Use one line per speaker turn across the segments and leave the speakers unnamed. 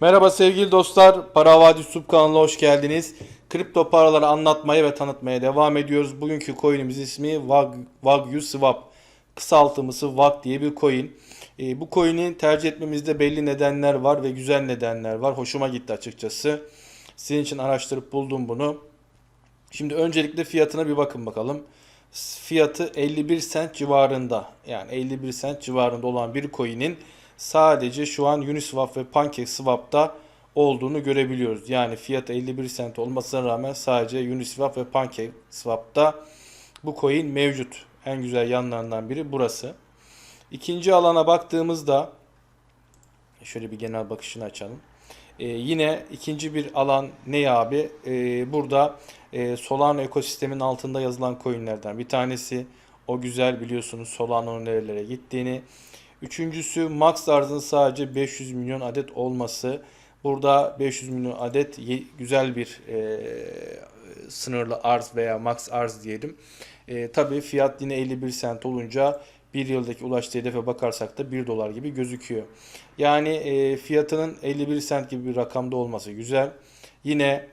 Merhaba sevgili dostlar. Para Havadi YouTube kanalına hoş geldiniz. Kripto paraları anlatmaya ve tanıtmaya devam ediyoruz. Bugünkü coin'imiz ismi Wag- Wagyu Swap. Kısaltılması WAG diye bir coin. Ee, bu coin'i tercih etmemizde belli nedenler var ve güzel nedenler var. Hoşuma gitti açıkçası. Sizin için araştırıp buldum bunu. Şimdi öncelikle fiyatına bir bakın bakalım. Fiyatı 51 cent civarında. Yani 51 cent civarında olan bir coin'in sadece şu an Uniswap ve PancakeSwap'ta olduğunu görebiliyoruz. Yani fiyatı 51 cent olmasına rağmen sadece Uniswap ve PancakeSwap'ta bu coin mevcut. En güzel yanlarından biri burası. İkinci alana baktığımızda şöyle bir genel bakışını açalım. Ee, yine ikinci bir alan ne abi? Ee, burada e, Solana ekosistemin altında yazılan coinlerden bir tanesi. O güzel biliyorsunuz Solana'nın nerelere gittiğini. Üçüncüsü max arzın sadece 500 milyon adet olması. Burada 500 milyon adet güzel bir e, sınırlı arz veya max arz diyelim. E, tabii fiyat yine 51 sent olunca bir yıldaki ulaştığı hedefe bakarsak da 1 dolar gibi gözüküyor. Yani e, fiyatının 51 sent gibi bir rakamda olması güzel. Yine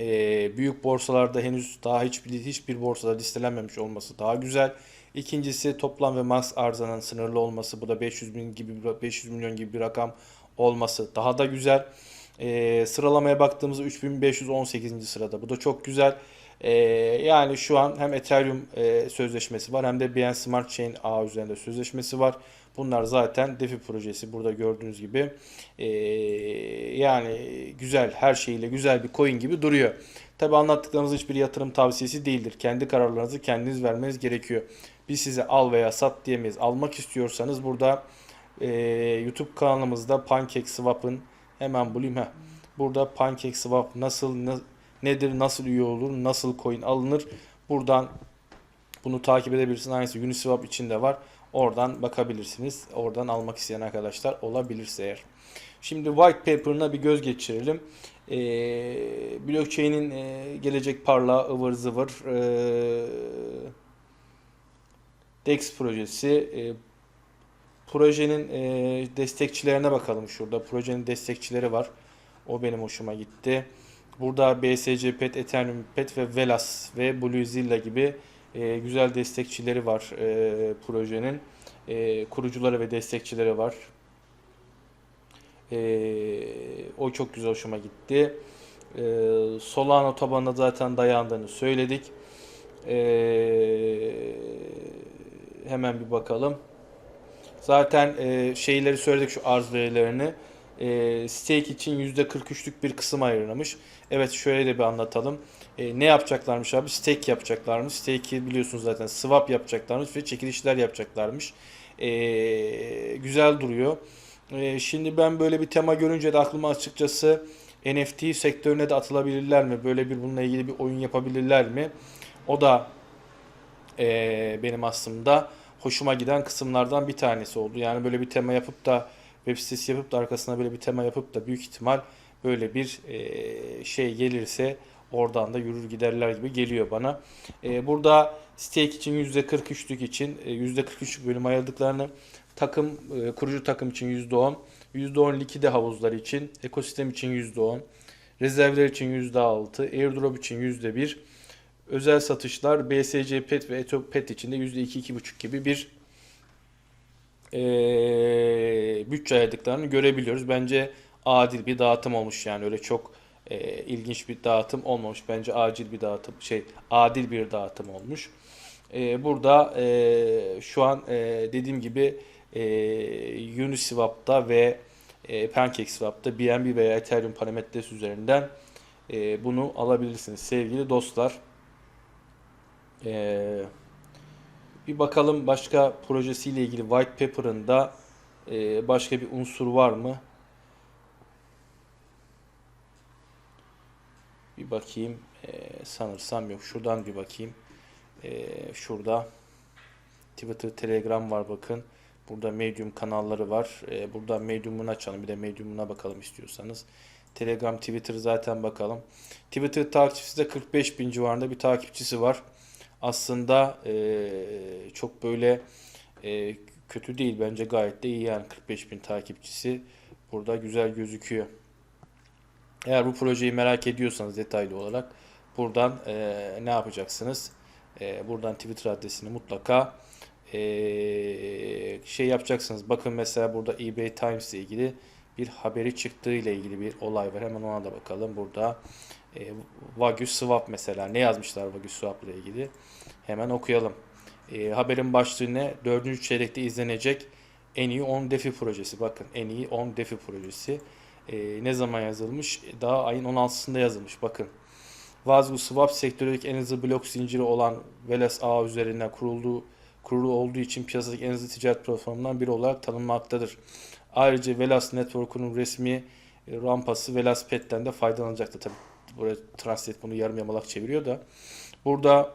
e, büyük borsalarda henüz daha hiçbir hiçbir borsada listelenmemiş olması daha güzel. İkincisi toplam ve max arzanın sınırlı olması. Bu da 500 bin gibi 500 milyon gibi bir rakam olması daha da güzel. E, sıralamaya baktığımızda 3518. sırada. Bu da çok güzel. E, yani şu an hem Ethereum e, sözleşmesi var hem de BNB Smart Chain ağ üzerinde sözleşmesi var. Bunlar zaten DeFi projesi burada gördüğünüz gibi. E, yani güzel her şeyiyle güzel bir coin gibi duruyor. Tabi anlattıklarımız hiçbir yatırım tavsiyesi değildir. Kendi kararlarınızı kendiniz vermeniz gerekiyor. Biz size al veya sat diyemeyiz. Almak istiyorsanız burada e, YouTube kanalımızda PancakeSwap'ın hemen bulayım ha. Burada PancakeSwap nasıl ne- nedir, nasıl üye olur, nasıl coin alınır. Buradan bunu takip edebilirsiniz. Aynısı Uniswap için de var. Oradan bakabilirsiniz. Oradan almak isteyen arkadaşlar olabilirse eğer. Şimdi white paper'ına bir göz geçirelim. Ee, blockchain'in e, gelecek parlağı ıvır zıvır e, DEX projesi e, projenin e, destekçilerine bakalım şurada. Projenin destekçileri var. O benim hoşuma gitti. Burada BSC Pet, Ethereum Pet ve Velas ve Bluezilla gibi e, güzel destekçileri var e, projenin. E, kurucuları ve destekçileri var. E, o çok güzel hoşuma gitti. E, Solana tabanına zaten dayandığını söyledik. E, hemen bir bakalım. Zaten e, şeyleri söyledik şu arz verilerini. E, stake için %43'lük bir kısım ayrılmış. Evet şöyle de bir anlatalım. E, ne yapacaklarmış abi? Stake yapacaklarmış. Stake'i biliyorsunuz zaten swap yapacaklarmış ve çekilişler yapacaklarmış. E, güzel duruyor. E, şimdi ben böyle bir tema görünce de aklıma açıkçası NFT sektörüne de atılabilirler mi? Böyle bir bununla ilgili bir oyun yapabilirler mi? O da e, benim aslında hoşuma giden kısımlardan bir tanesi oldu. Yani böyle bir tema yapıp da web sitesi yapıp da arkasına böyle bir tema yapıp da büyük ihtimal böyle bir e, şey gelirse oradan da yürür giderler gibi geliyor bana. E, burada stake için %43'lük için e, %43'lük bölüm ayırdıklarını takım e, kurucu takım için %10, %10 likide havuzları için, ekosistem için %10, rezervler için %6, airdrop için %1, özel satışlar BSC Pet ve Eto Pet için de %2-2,5 gibi bir eee bütçe ayırdıklarını görebiliyoruz. Bence adil bir dağıtım olmuş yani öyle çok eee, ilginç bir dağıtım olmamış. Bence acil bir dağıtım şey adil bir dağıtım olmuş. Eee, burada eee, şu an eee, dediğim gibi eee Uniswap'ta ve eee PancakeSwap'ta BNB veya Ethereum parametresi üzerinden eee, bunu alabilirsiniz sevgili dostlar. Ee, bir bakalım başka projesiyle ilgili white paper'ında e, başka bir unsur var mı? Bir bakayım. Ee, sanırsam yok. Şuradan bir bakayım. Ee, şurada Twitter, Telegram var bakın. Burada Medium kanalları var. Ee, burada Medium'unu açalım. Bir de Medium'una bakalım istiyorsanız. Telegram, Twitter zaten bakalım. Twitter takipçisi de 45 bin civarında bir takipçisi var aslında e, çok böyle e, kötü değil bence gayet de iyi yani 45 bin takipçisi Burada güzel gözüküyor. Eğer bu projeyi merak ediyorsanız detaylı olarak buradan eee, ne yapacaksınız? Eee, buradan Twitter adresini mutlaka eee, şey yapacaksınız. Bakın mesela burada eBay Times ile ilgili bir haberi çıktığı ile ilgili bir olay var. Hemen ona da bakalım. Burada e, Wagyu Swap mesela ne yazmışlar Wagyu Swap ile ilgili? Hemen okuyalım. E, haberin başlığı ne? 4. çeyrekte izlenecek en iyi 10 defi projesi. Bakın en iyi 10 defi projesi. E, ne zaman yazılmış? Daha ayın 16'sında yazılmış. Bakın. Wagyu Swap sektördeki en hızlı blok zinciri olan Veles ağ üzerinden kurulduğu kurulu olduğu için piyasadaki en hızlı ticaret platformundan biri olarak tanınmaktadır. Ayrıca Velas Network'un resmi e, rampası Velas Pet'ten de faydalanacaktı. Tabi buraya Translate bunu yarım yamalak çeviriyor da. Burada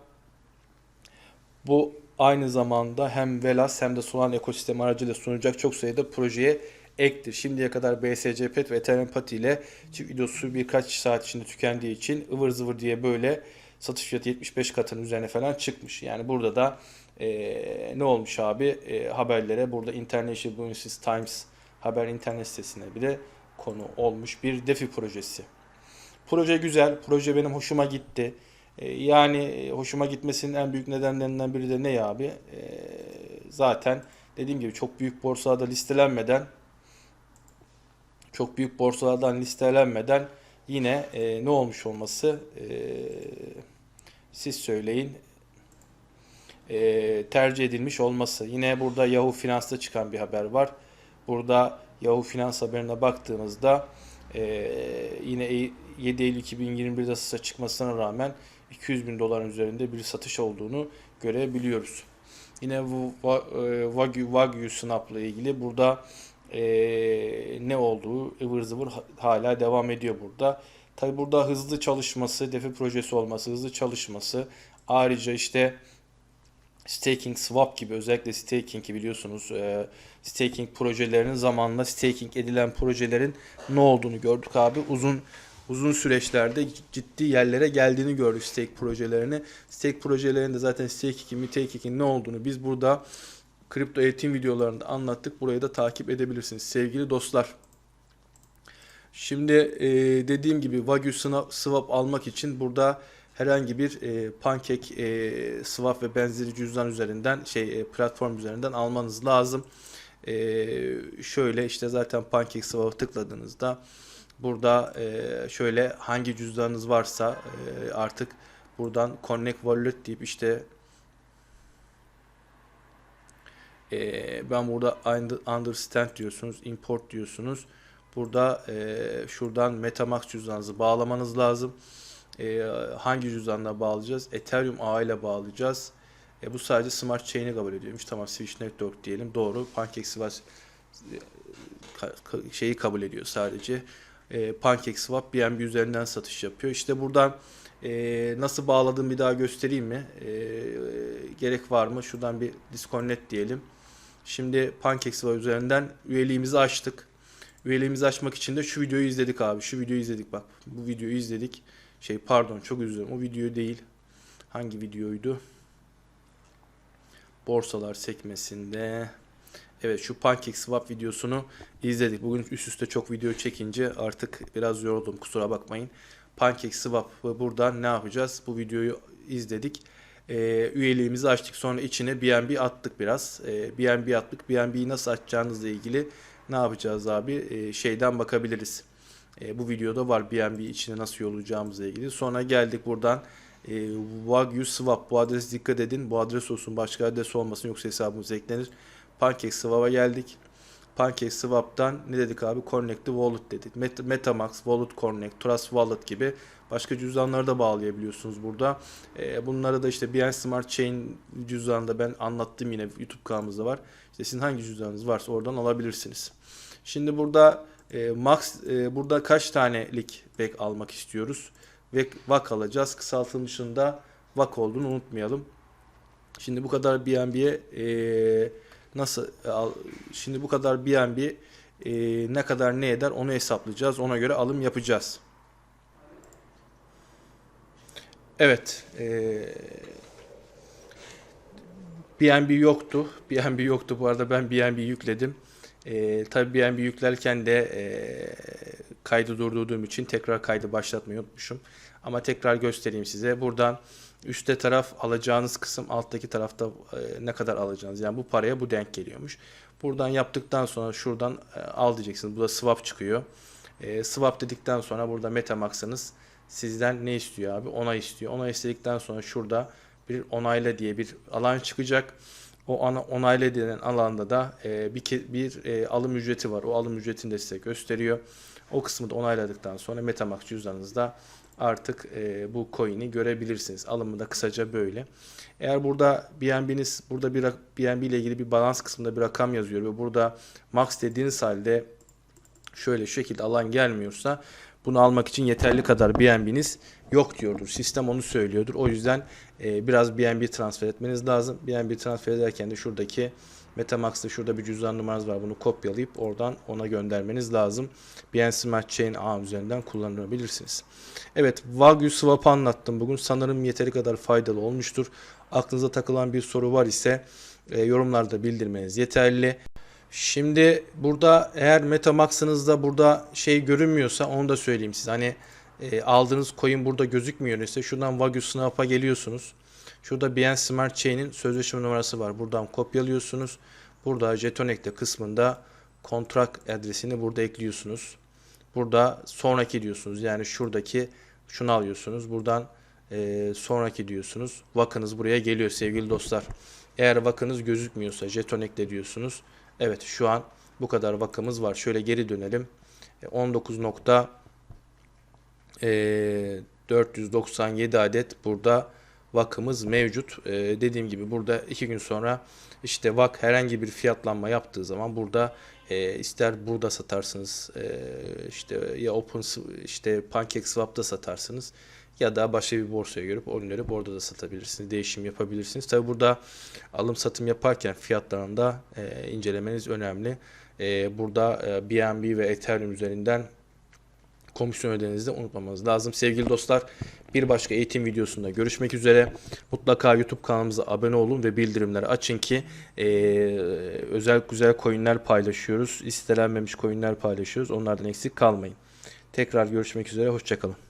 bu aynı zamanda hem Velas hem de Solana ekosistemi aracıyla sunulacak çok sayıda projeye ektir. Şimdiye kadar BSC Pet ve Ethereum Pati ile çift videosu birkaç saat içinde tükendiği için ıvır zıvır diye böyle satış fiyatı 75 katının üzerine falan çıkmış. Yani burada da eee, ne olmuş abi Eee, haberlere burada International Business Times haber internet sitesine bile konu olmuş bir DeFi projesi. Proje güzel. Proje benim hoşuma gitti. Ee, Yani e, hoşuma gitmesinin en büyük nedenlerinden biri de ne abi? Ee, Zaten dediğim gibi çok büyük borsalarda listelenmeden çok büyük borsalardan listelenmeden yine e, ne olmuş olması e, siz söyleyin e, tercih edilmiş olması. Yine burada Yahoo Finans'ta çıkan bir haber var. Burada Yahoo Finans haberine baktığımızda e, yine 7 Eylül 2021'de satışa çıkmasına rağmen 200 bin doların üzerinde bir satış olduğunu görebiliyoruz. Yine e, Wagyu, Wagyu Snap'la ilgili burada e, ne olduğu ıvır zıvır ha- hala devam ediyor burada. Tabi burada hızlı çalışması, defi projesi olması, hızlı çalışması. Ayrıca işte staking swap gibi özellikle staking'i biliyorsunuz e, staking projelerinin zamanla staking edilen projelerin ne olduğunu gördük abi. Uzun uzun süreçlerde ciddi yerlere geldiğini gördük stake projelerini. Stake projelerinde zaten staking'in, mitaking'in ne olduğunu biz burada kripto eğitim videolarında anlattık. Burayı da takip edebilirsiniz sevgili dostlar. Şimdi e, dediğim gibi Wagyu swap almak için burada herhangi bir e, pancake e, swap ve benzeri cüzdan üzerinden şey e, platform üzerinden almanız lazım. E, şöyle işte zaten pancake swap'a tıkladığınızda burada e, şöyle hangi cüzdanınız varsa e, artık buradan connect wallet deyip işte e, ben burada under- understand diyorsunuz, import diyorsunuz. Burada e, şuradan MetaMask cüzdanınızı bağlamanız lazım. E, hangi cüzdanla bağlayacağız? Ethereum ağ ile bağlayacağız. E, bu sadece Smart Chain'i kabul ediyormuş. Tamam Switch Network diyelim. Doğru. PancakeSwap e, şeyi kabul ediyor sadece. E, PancakeSwap BNB üzerinden satış yapıyor. İşte buradan e, nasıl bağladığımı bir daha göstereyim mi? E, gerek var mı? Şuradan bir disconnect diyelim. Şimdi PancakeSwap üzerinden üyeliğimizi açtık. Üyeliğimizi açmak için de şu videoyu izledik abi. Şu videoyu izledik bak. Bu videoyu izledik. Şey pardon çok üzülüyorum. O video değil. Hangi videoydu? Borsalar sekmesinde. Evet şu PancakeSwap videosunu izledik. Bugün üst üste çok video çekince artık biraz yoruldum kusura bakmayın. PancakeSwap'ı buradan ne yapacağız? Bu videoyu izledik. Ee, üyeliğimizi açtık. Sonra içine BNB attık biraz. Ee, BNB attık. BNB'yi nasıl açacağınızla ilgili ne yapacağız abi? Ee, şeyden bakabiliriz. Ee, bu videoda var BNB içine nasıl yollayacağımızla ilgili. Sonra geldik buradan e, Wagyu Swap. Bu adrese dikkat edin. Bu adres olsun. Başka adres olmasın. Yoksa hesabımız eklenir. PancakeSwap'a geldik. PancakeSwap'tan ne dedik abi? Connect the Wallet dedik. Met- Metamask, Wallet Connect, Trust Wallet gibi başka cüzdanları da bağlayabiliyorsunuz burada. Ee, bunları da işte Binance Smart Chain cüzdanında ben anlattım yine YouTube kanalımızda var. İşte sizin hangi cüzdanınız varsa oradan alabilirsiniz. Şimdi burada e, max e, burada kaç tanelik back almak istiyoruz? Ve VAK alacağız. Kısaltılmışında VAK olduğunu unutmayalım. Şimdi bu kadar BNB'ye e, nasıl e, al, şimdi bu kadar BNB e, ne kadar ne eder onu hesaplayacağız. Ona göre alım yapacağız. Evet. E, BNB yoktu. BNB yoktu. Bu arada ben BNB yükledim. E, tabii BNB yüklerken de e, kaydı durdurduğum için tekrar kaydı başlatmayı unutmuşum. Ama tekrar göstereyim size. Buradan üstte taraf alacağınız kısım alttaki tarafta e, ne kadar alacağınız. Yani bu paraya bu denk geliyormuş. Buradan yaptıktan sonra şuradan e, al diyeceksiniz. Bu da swap çıkıyor. E, swap dedikten sonra burada Metamax'ınız sizden ne istiyor abi? Onay istiyor. Onay istedikten sonra şurada bir onayla diye bir alan çıkacak. O ana, onayla denen alanda da e, bir bir e, alım ücreti var. O alım ücretini de size gösteriyor. O kısmı da onayladıktan sonra Metamax cüzdanınızda artık e, bu coin'i görebilirsiniz. Alımı da kısaca böyle. Eğer burada BNB'niz burada bir BNB ile ilgili bir balans kısmında bir rakam yazıyor ve burada max dediğiniz halde şöyle şu şekilde alan gelmiyorsa bunu almak için yeterli kadar BNB'niz yok diyordur. Sistem onu söylüyordur. O yüzden e, biraz BNB transfer etmeniz lazım. BNB transfer ederken de şuradaki Metamax'ta şurada bir cüzdan numaranız var. Bunu kopyalayıp oradan ona göndermeniz lazım. BNB Smart Chain ağ üzerinden kullanabilirsiniz. Evet, Wagyu Swap anlattım bugün. Sanırım yeteri kadar faydalı olmuştur. Aklınıza takılan bir soru var ise e, yorumlarda bildirmeniz yeterli. Şimdi burada eğer Metamax'ınızda burada şey görünmüyorsa onu da söyleyeyim size. Hani e, aldığınız coin burada gözükmüyor ise şuradan Wagyu Snap'a geliyorsunuz. Şurada BN Smart Chain'in sözleşme numarası var. Buradan kopyalıyorsunuz. Burada jeton ekle kısmında kontrat adresini burada ekliyorsunuz. Burada sonraki diyorsunuz. Yani şuradaki şunu alıyorsunuz. Buradan e, sonraki diyorsunuz. Vakınız buraya geliyor sevgili dostlar. Eğer vakınız gözükmüyorsa jeton ekle diyorsunuz. Evet şu an bu kadar vakamız var. Şöyle geri dönelim. E, 19 nokta e, 497 adet burada vakımız mevcut. E, dediğim gibi burada iki gün sonra işte vak herhangi bir fiyatlanma yaptığı zaman burada e, ister burada satarsınız e, işte ya Open işte PancakeSwap'ta satarsınız ya da başka bir borsaya görüp onları orada da satabilirsiniz. Değişim yapabilirsiniz. Tabi burada alım satım yaparken fiyatlarını da e, incelemeniz önemli. E, burada e, BNB ve Ethereum üzerinden komisyon ödediğinizde unutmamanız lazım. Sevgili dostlar bir başka eğitim videosunda görüşmek üzere. Mutlaka YouTube kanalımıza abone olun ve bildirimleri açın ki e, özel güzel coinler paylaşıyoruz. İstelenmemiş coinler paylaşıyoruz. Onlardan eksik kalmayın. Tekrar görüşmek üzere. Hoşçakalın.